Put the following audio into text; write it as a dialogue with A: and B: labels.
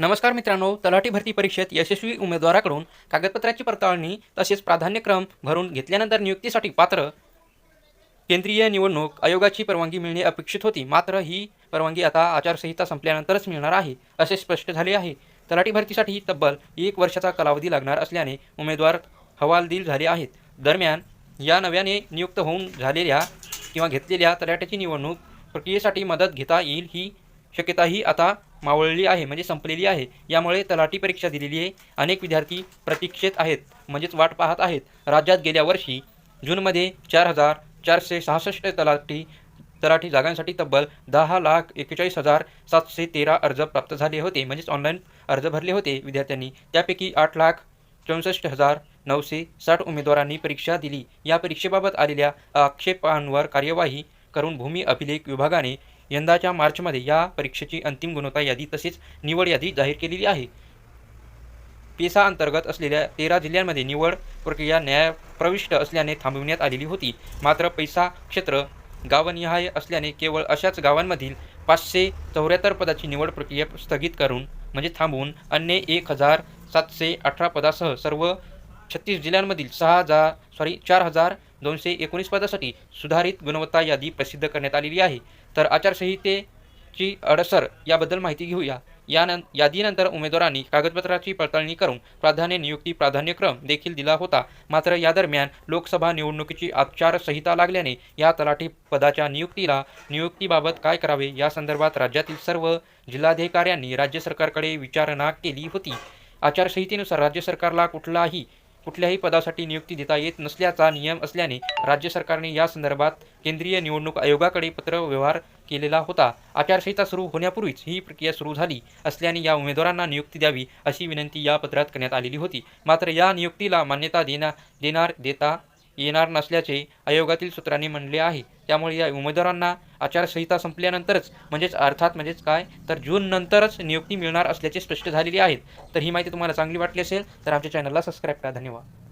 A: नमस्कार मित्रांनो तलाठी भरती परीक्षेत यशस्वी उमेदवाराकडून कागदपत्राची पडताळणी तसेच प्राधान्यक्रम भरून घेतल्यानंतर नियुक्तीसाठी पात्र केंद्रीय निवडणूक आयोगाची परवानगी मिळणे अपेक्षित होती. मात्र ही परवानगी आता आचारसंहिता संपल्यानंतरच मिळणार आहे असे स्पष्ट झाले आहे. तलाठी भरतीसाठी तब्बल एक वर्षाचा कालावधी लागणार असल्याने उमेदवार हवालदिल झाले आहेत. दरम्यान या नव्याने नियुक्त होऊन झालेल्या किंवा घेतलेल्या तलाठ्याची निवडणूक प्रक्रियेसाठी मदत घेता येईल ही शक्यताही आता मावळली आहे म्हणजे संपलेली आहे. यामुळे तलाठी परीक्षा दिलेली आहे. अनेक विद्यार्थी प्रतीक्षेत आहेत म्हणजेच वाट पाहत आहेत. राज्यात गेल्या वर्षी जूनमध्ये चार हजार चारशे सहासष्ट तलाठी तलाठी जागांसाठी तब्बल दहा लाख एकेचाळीस हजार सातशे तेरा अर्ज प्राप्त झाले होते. म्हणजेच ऑनलाईन अर्ज भरले होते विद्यार्थ्यांनी. त्यापैकी आठ लाख चौसष्ट हजार नऊशे साठ उमेदवारांनी परीक्षा दिली. या परीक्षेबाबत आलेल्या आक्षेपांवर कार्यवाही करून भूमी अभिलेख विभागाने यंदाच्या मार्चमध्ये या परीक्षेची अंतिम गुणवत्ता यादी तसेच निवड यादी जाहीर केलेली आहे. पेसा अंतर्गत असलेल्या तेरा जिल्ह्यांमध्ये निवड प्रक्रिया न्यायप्रविष्ट असल्याने थांबविण्यात आलेली होती. मात्र पैसा क्षेत्र गावनिहाय असल्याने केवळ अशाच गावांमधील पाचशे चौऱ्याहत्तर पदाची निवड प्रक्रिया स्थगित करून म्हणजे थांबवून अन्य एक हजार सातशे अठरा पदासह सर्व छत्तीस जिल्ह्यांमधील सहा हजार सॉरी चार हजार दोनशे एकोणीस पदासाठी सुधारित गुणवत्ता यादी प्रसिद्ध करण्यात आलेली आहे. तर आचारसंहितेची अडसर याबद्दल माहिती घेऊया. यानं यादीनंतर उमेदवारांनी कागदपत्राची पडताळणी करून प्राधान्य नियुक्ती प्राधान्यक्रम देखील दिला होता. मात्र या दरम्यान लोकसभा निवडणुकीची आचारसंहिता लागल्याने या तलाठी पदाच्या नियुक्तीला नियुक्तीबाबत काय करावे या संदर्भात राज्यातील सर्व जिल्हाधिकाऱ्यांनी राज्य सरकारकडे विचारणा केली होती. आचारसंहितेनुसार राज्य सरकारला कुठलाही कुठल्याही पदासाठी नियुक्ती देता येत नसल्याचा नियम असल्याने राज्य सरकारने या संदर्भात केंद्रीय निवडणूक आयोगाकडे पत्रव्यवहार केलेला होता. आचारसंहिता सुरू होण्यापूर्वीच ही प्रक्रिया सुरू झाली असल्याने या उमेदवारांना नियुक्ती द्यावी अशी विनंती या पत्रात करण्यात आलेली होती. मात्र या नियुक्तीला मान्यता देना देणार देता येणार नसल्याचे आयोगातील सूत्रांनी म्हणले आहे. त्यामुळे या उमेदवारांना आचारसंहिता संपल्यानंतरच म्हणजेच अर्थात म्हणजेच काय तर जून नंतरच नियुक्ती मिळणार असल्याचे स्पष्ट झालेले आहेत. तर ही माहिती तुम्हाला चांगली वाटली असेल तर आमच्या चॅनलला सबस्क्राईब करा. धन्यवाद.